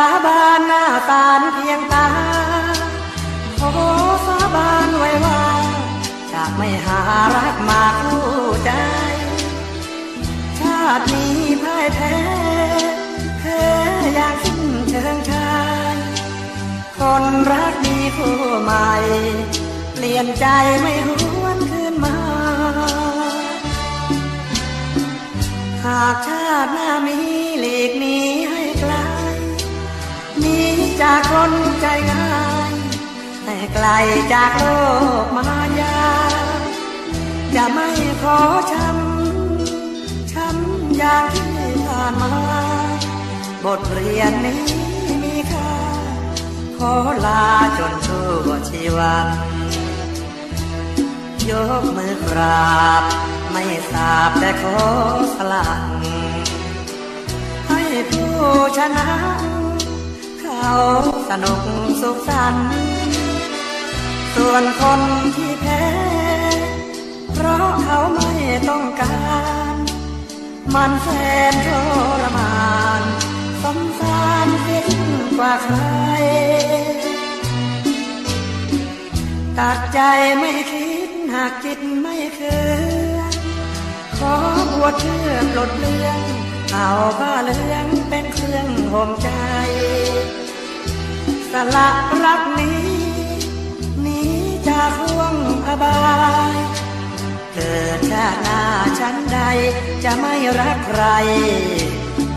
าบานหน้าตาเพียงตาขอสาบานไว้ว่าจะไม่หารักมาคู่ใจ ชาตินี้พ่ายแพ้แพ้อย่างสิ้นเชิงชายคนรักมีคู่ใหม่ เปลี่ยนใจไม่หวนคืนมา หากชาติหน้ามีหลีกนี้ากคนใจง่ายให้ไกลจากโลกมายา จะไม่ขอช้ำ ช้ำอย่างที่ผ่านมา บทเรียนนี้มีค่า ขอลาจนชั่วชีวันยกมือกราบ ไม่ทราบแต่ขอสลักให้ผู้ชนะ เขาสนุกสุขสันต์ส่วนคนที่แพ้ เพราะเขาไม่ต้องการ มันแสนทรมานสงสารยิ่งกว่าใคร ตัดใจไม่คิดหากจิตไม่เคือขอบวชเพื่อปลดเรื่องเอาผ้าเหลืองเป็นเครื่องห่มใจ สละรักนี้หนีจากห่วงอบายเกิดชาติหน้าฉันใด จะไม่รักใคร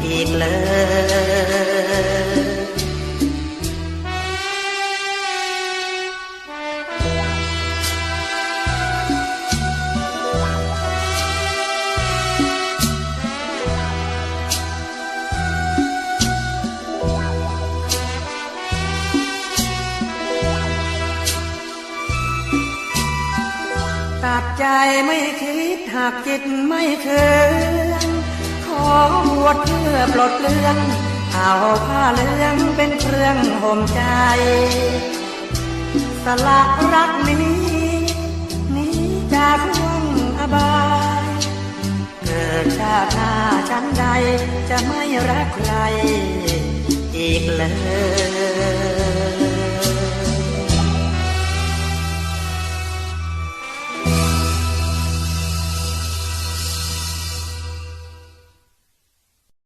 อีกเลย ตัดใจไม่คิดหากจิตไม่เคืองขอบวชเพื่อปลดเลื้องเอาผ้าเลืองเป็นเครื่องห่มใจ สละรักนี้หนี้จากห่วงอบาย เกิดชาติหน้าฉันใดจะไม่รักใครอีกเลย